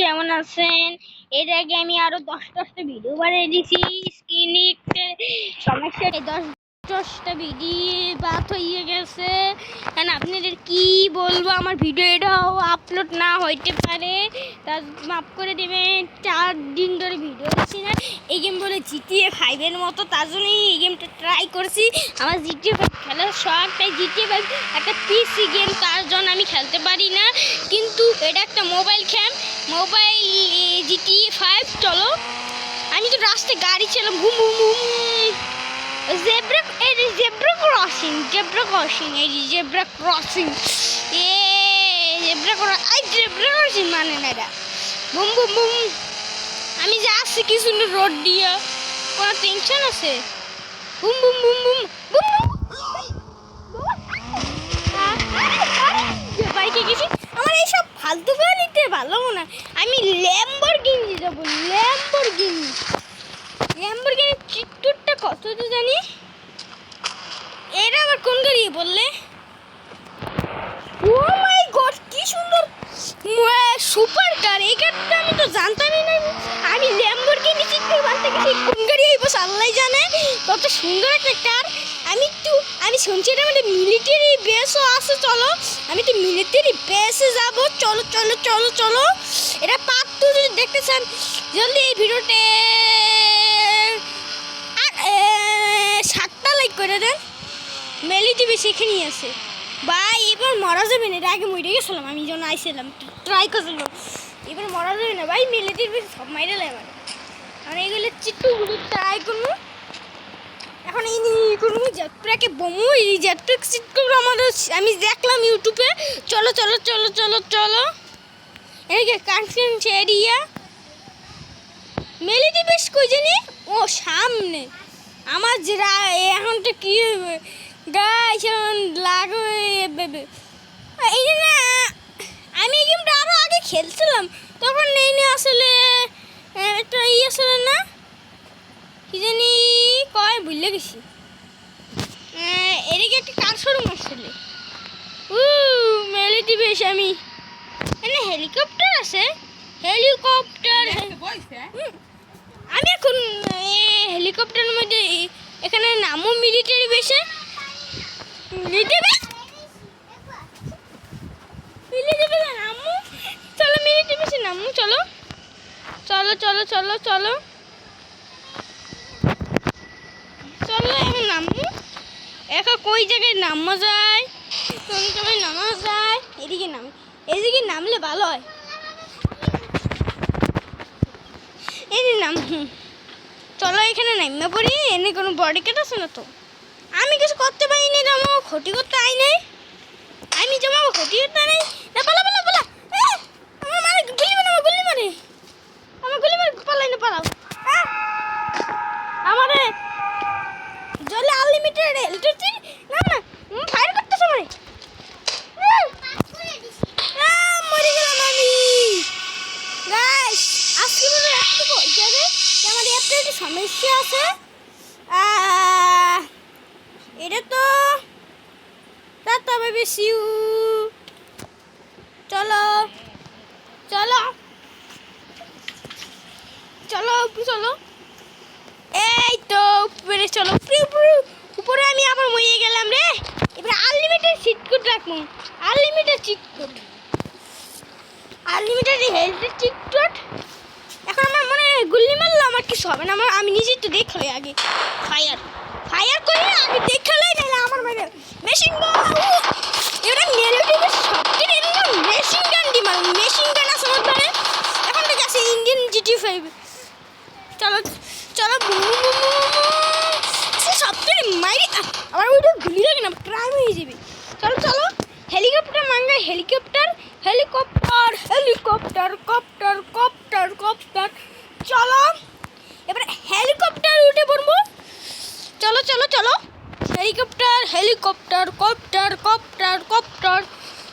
কেমন আছেন? এর আগে আমি আরও দশ দশটা ভিডিও বানিয়ে দিয়েছি স্ক্রিনে সমস্যা দশ দশটা ভিডিও বাদ হয়ে গেছে। কারণ আপনাদের কি বলব, আমার ভিডিও এটাও আপলোড না হইতে পারে। তা মাফ করে দেবেন, চার দিন ধরে ভিডিও দিচ্ছি না। এই গেম বলে জিটিএ ফাইভের মতো, তার জন্যই এই গেমটা ট্রাই করছি। আমার জিটিএ ফাইভ খেলার শখ, তাই জিটিএ ফাইভ একটা পিসি গেম তার জন্য আমি খেলতে পারি না। কিন্তু এটা একটা মোবাইল খেম মোবাইল জিটিএ ফাইভ, চলো। আমি তো রাস্তায় গাড়ি ছিলাম বুম বুম বুম জেব্রা, এই জেব্রা ক্রসিং জেব্রা ক্রসিং, এই জেব্রা ক্রসিং। এ, জেব্রা ক্রস, আই, জেব্রা ক্রসিং মানে না এটা। বুম বুম বুম আমি যাচ্ছি কি সুন্দর রোড দিয়ে, কোনো টেনশন আছে? Boom boom boom boom boom বাইকে আমার এইসব ফালতু করে নিতে ভালো হয়। আমি ল্যাম্বরগিনি যাব ল্যাম্বরগিনি ল্যাম্বরগিনি চিত্তুরটা কত তো জানি? এটা আবার কোন গাড়ি বললে? ও মাই গড কি সুন্দর। সুপার কার এই কারটা আমি তো জানতামই না। আমি ল্যাম্বরগিনি চিত্তুর বানতে গেছি, কোন গাড়ি আইবো আল্লাহ জানে। কত সুন্দর একটা কার আমি শুনছি এটা মানে মিলিটারি বেসও আছে, চলো। আমি তো মিলিটারি বেসে যাব। চলো চলো চলো চলো। এটা টু যদি দেখতে চান, জলদি এই ভিডিওতে আর সাতটা লাইক করে দেন। মেলি টিভি সেখানেই আছে ভাই, এবার মরা যাবে না। এটা আগে মরে গেছিলাম আমি যখন আইছিলাম। ট্রাই করছিলাম। এবার মরা যাবে না। ভাই মেলি টিভি সব মাইরে লাগে আর এইগুলো চিট্টুগুলো ট্রাই করব। এই করব জেটপ্যাকে বমু, এই জেটপ্যাক সিট করব আমাদের। আমি দেখলাম ইউটিউবে, চলো চলো চলো চলো চলো। এদিকে কানফিডেন্স এরিয়া মেলিটি বেশ কই জানি? ও সামনে। আমার যে রা- এখনটা কি হবে? গাছ এখন লাগবে এই যে না, আমি এই গেমটা আরও আগে খেলছিলাম। তখন নেই না আসলে একটা ই আসলে না? কি জানি, কয়, ভুলে গেছি। এদিকে একটা কার শোরুম উ মেলিটি বেশ আমি। এখানে হেলিকপ্টার আছে। হেলিকপ্টার হুম, আমি এখন হেলিকপ্টারের মধ্যে এখানে নামও মিলিটারি বেসে মিলিটারি মিলিটারি বেসে নামও চলো মিলিটারি নামও চলো চলো। চলো চলো চলো চলো এখন নামো একা কই জায়গায় নামা যায়? কোন জায়গায় নামা যায়। এদিকে নাম, এদিকে নামলে ভালো হয়। যে নাম। চলো এখানে নামে পড়ি, এনে কোনো বডি কেট আছে না তো? আমি কিছু করতে পারিনি জামা ক্ষতি করতে আই নাই। আমি জামা ক্ষতি করতে আই নাই। না, পালা পালা পালা। আমার মারে গুলি মারে, আমার গুলি মারে। আমার গুলি মারে, পালাই না, পালাও। আমারে জলে আনলিমিটেড ইলেকট্রিসিটি না না ফায়ার মরে গেলাম আমি। গাইস আজকে বলে রাখতে যাবে আমার অ্যাপটা একটু সমস্যা আছে। এটা তো টাটা বেবি সিউ চলো চলো। চলো চলো। এই তো উপরে চলো প্রিউ প্রিউ। উপরে আমি আবার মরিয়ে রে। এবার আনলিমিটেড চিট কোড রাখব আনলিমিটেড চিট কোড আনলিমিটেড হেলথের চিট কোড এখন আমার মনে গুল্লি মারলে, আমার কিছু হবে না। আমার আমি নিজেই তো দেখলে আগে। ফায়ার ফায়ার করে আগে দেখলে নাহলে আমার মানে মেশিন গান এবার মেলোডিকে সবচেয়ে এরকম মেশিন গান মানে মেশিন গান আছে আমার এখন থেকে আছে ইন্ডিয়ান জিটি ফাইভ চলো চলো boom boom boom boom boom. সে সবচেয়ে মাইরে আহ, আমার ওইটা গুলি লাগে না ক্রাইম হয়ে যাবে। চলো চলো। Helicopter manga helicopter helicopter helicopter copter copter copter চলো, এবার হেলিকপ্টার উঠে পড়ব। চলো চলো চলো। Helicopter helicopter copter copter copter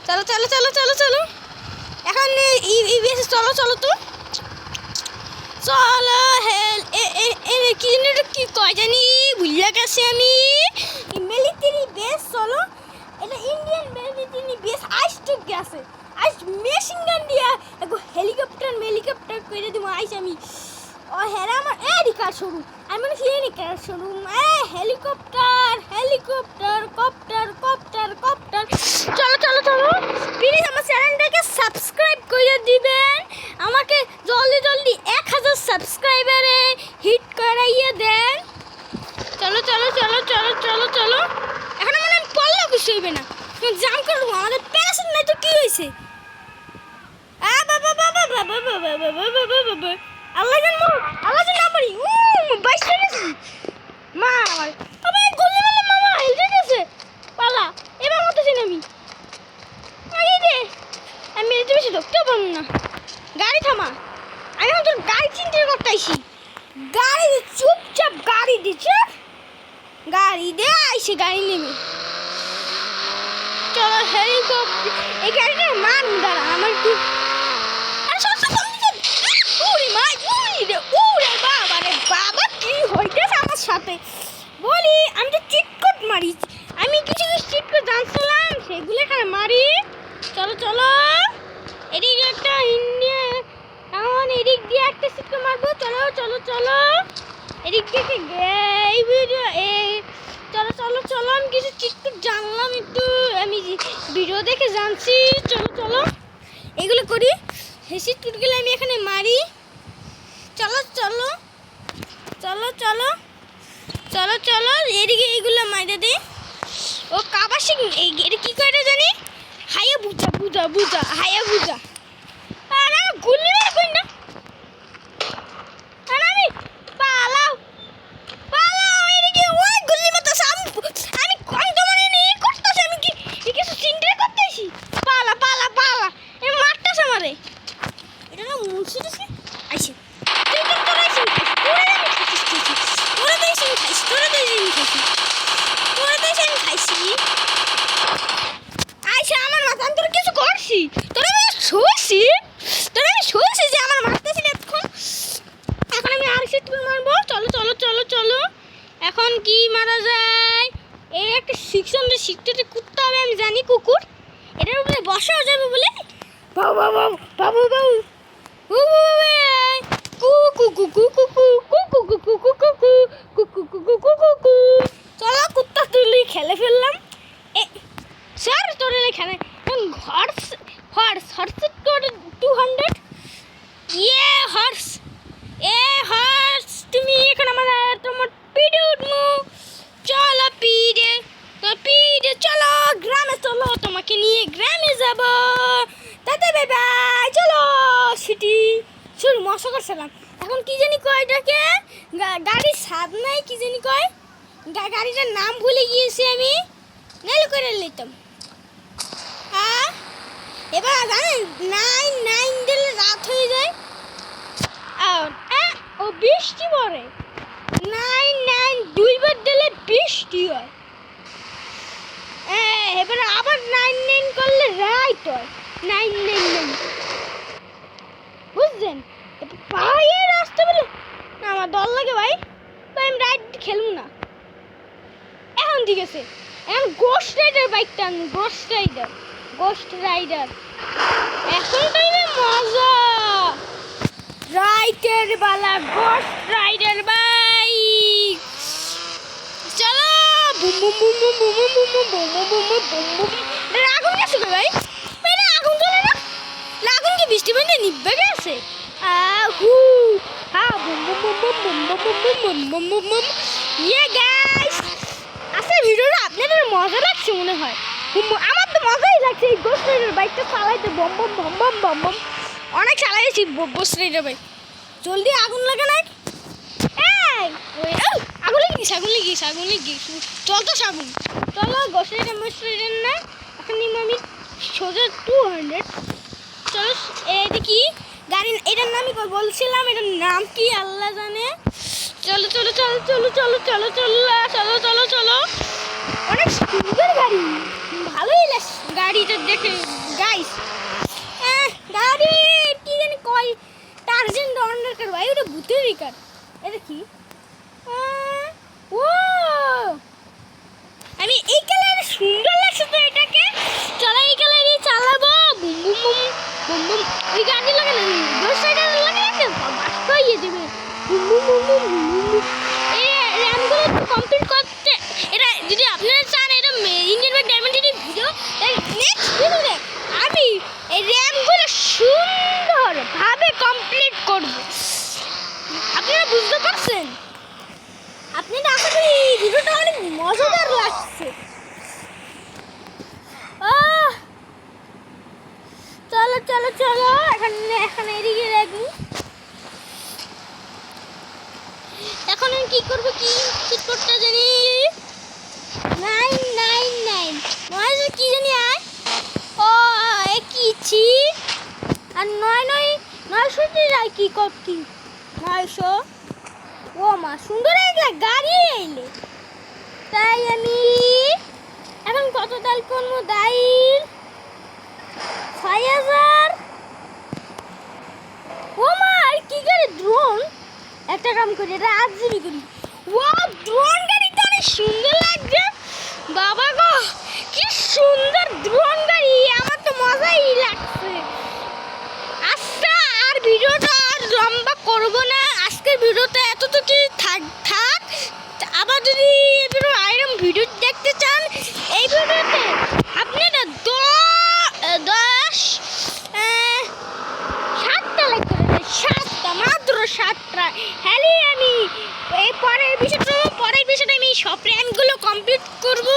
চলো চলো চলো চলো চলো। এখন এই চলো চলো তো। চলো হেল এ এ এ কি জানি এটা কি কয় জানি ভুলিয়া গেছে আমি মিলিটারি বেস চলো এটা ইন্ডিয়ান মিলিটারি আছে। আইস মেশিন গান দিয়া একো হেলিকপ্টার মেলিকপ্টার করে দিব, আইস আমি। ও হেরা আমার, এ রিকার শুরু আমি মানে এদিকা শুরু এ helicopter helicopter copter copter copter চলো চলো চলো। প্লিজ আমার চ্যানেলটাকে সাবস্ক্রাইব করে দিবেন আমাকে জলদি জলদি এক হাজার সাবস্ক্রাইবারে হিট করাইয়ে দেন চলো চলো চলো চলো চলো চলো এখন মানে আমি পড়লেও কিছু হইবে না জাম করব আমাদের প্যারাসুট নাই তো কি হয়েছে আ বাবা বাবা বাবা বাবা বাবা বাবা বাবা আল্লাহ জানব আল্লাহ জান আমারই উ বাইশ গেছি মা আমার আবে গলি মারলে মামা হেলতে গেছে পালা এবার মতো চিনি আমি আগে দে আমি এত বেশি ধরতেও পারব না গাড়ি থামা আমি তোর গাড়ি চিনতে করতে আইসি গাড়ি দে, চুপচাপ গাড়ি দিচ্ছে গাড়ি দে আইসে গাড়ি নেমে চলো হেলিকপ্টার, এই গাড়িটার মান দাঁড়া আমার কি? আমার সাথে? বলি, আমি তো চিটকট মারি। আমি কিছু কিছু চিটকট জানছিলাম, সেগুলো এখানে মারি। চলো চলো। এদিকে একটা ইন্ডিয়া এখন এদিক দিয়ে একটা চিটকট মারবো। চলো চলো চলো। এদিক থেকে এই ভিডিও এই, চলো চলো চলো, আমি কিছু চিটকট জানলাম একটু। আমি ভিডিও দেখে জানছি, চলো চলো। এগুলো করি। হেসি টুটগুলো আমি এখানে মারি। চলো চলো। চলো চলো। চলো চলো। এদিকে এইগুলো মাইরে দে। ও কাবাসি, এই এটা কি করে জানি? হাইয়া বুঝা বুঝা বুঝা হাইয়া বুঝা প্রচণ্ড শিখতে কুত্তা হবে আমি জানি কুকুর এটার উপরে বসা যাবে বলে বাবু বাবু বাবু বাবু চলো কুত্তা তুলি খেলে ফেললাম এ স্যার তোর এখানে horse horse horse two hundred ইয়ে তোমাকে নিয়ে গ্রামে যাব। তাতে বাই চলো সিটি। শুরু মশা করছিলাম এখন কি জানি কয় এটাকে? গাড়ির স্বাদ নাই, কি জানি কয়? গাড়িটার নাম ভুলে গিয়েছি আমি। নাইলে করে নিতাম এবার জানেন, নাইন নাইন দিলে রাত হয়ে যায়। আর ও বৃষ্টি পড়ে। নাইন নাইন, দুইবার দিলে বৃষ্টি হয়। এবারে আবার নাইন নাইন করলে রাইট হয়। নাইন নাইন নাইন বুঝছেন পাহাড়ের রাস্তা বলে না, আমার ডর লাগে ভাই। ভাই, আমি রাইড খেলব না। এখন ঠিক আছে। এখন গোস্ট রাইডার বাইকটা আনব গোস্ট রাইডার গোস্ট রাইডার এখন টাইমে মজা। রাইডার বালা গোস্ট রাইডার বাইক চলো boom boom boom boom boom boom boom আগুন গেছে গো ভাই এটা আগুন জ্বলে না আগুন কি বৃষ্টি পানি নিভবে গেছে আহু হা boom boom boom boom boom boom boom boom boom boom boom ইয়ে গাইস আসলে ভিডিওটা আপনাদের মজা লাগছে মনে হয় আমার তো মজাই লাগছে এই গোস্ট রাইডার বাইকটা চালাইতে বম বম বম বম বম বম অনেক চালাইছি গোস্ট রাইডার বাইক জলদি আগুন লাগে না ওই আগুন লেগিস আগুন লেগিস আগুন লেগিস চল তো আগুন চলো রাইডার মোস্ট না। এখন আমি সোজা টু হান্ড্রেড চলো এই দেখি গাড়ি এটার নামই বলছিলাম এটার নাম কি? আল্লাহ জানে। চলো চলো চলো চলো চলো চলো চলো চলো চলো চলো। অনেক সুন্দর গাড়ি। ভালোই লাগছে। গাড়িটা দেখে গাইস গাড়ি, কি জানি কয়। টার্জেন ডন্ডার ভাই ওটা ভূতের রিকার। এটা কি ও আমি এই কালার সুন্দর লাগছে এটাকে। চলো এই চালাবো। বুম বুম র্যামগুলো একটু কমপ্লিট করতে এটা যদি আপনারা চান, এটা ইঞ্জিন বা ডায়মন্ডের ভিডিও নেক্সট আমি এই র্যামগুলো সুন্দরভাবে কমপ্লিট করব। আপনারা বুঝতে পারছেন? আপনি না আশা করি ভিডিওটা অনেক মজাদার লাগছে। চলো চলো চলো, এখন এখন এদিকে রাখব এখন আমি কি করব কি? কি করতে জানি। নাইন নাইন নাইন নয় কি জানি আয় ও কি, ছি? আর নয় নয়, নয়শো যায় কি কর কি নয়শো? ও মা, সুন্দর একটা গাড়ি এলে। তাই আমি এখন কত তাল করব? দাইল ছয় হাজার। ও মা, আর কি করে ড্রোন একটা কাম করি, এটা আট জিবি করি। ও ড্রোন গাড়িটা অনেক সুন্দর লাগছে বাবা গো কি সুন্দর ড্রোন গাড়ি আমার তো মজাই লাগছে আচ্ছা আর ভিডিওটা আর লম্বা করব না আজকের ভিডিওটা এতটুকু থাক থাক। আবার যদি এবারে আইরম ভিডিও দেখতে চান, এই ভিডিওতে আপনারা দশ সাতটা লাইক করে সাতটা, মাত্র সাতটা। হ্যালি, আমি এই পরের বিষয়টা পরের বিষয়টা আমি সব প্ল্যানগুলো কমপ্লিট করব।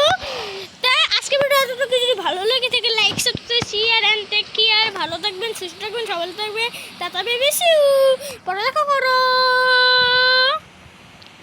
তাই আজকে ভিডিও এতটুকু যদি ভালো লাগে থাকে like subscribe share and take care ভালো থাকবেন, সুস্থ থাকবেন, সবাই থাকবে টাটা পড়ালেখা করো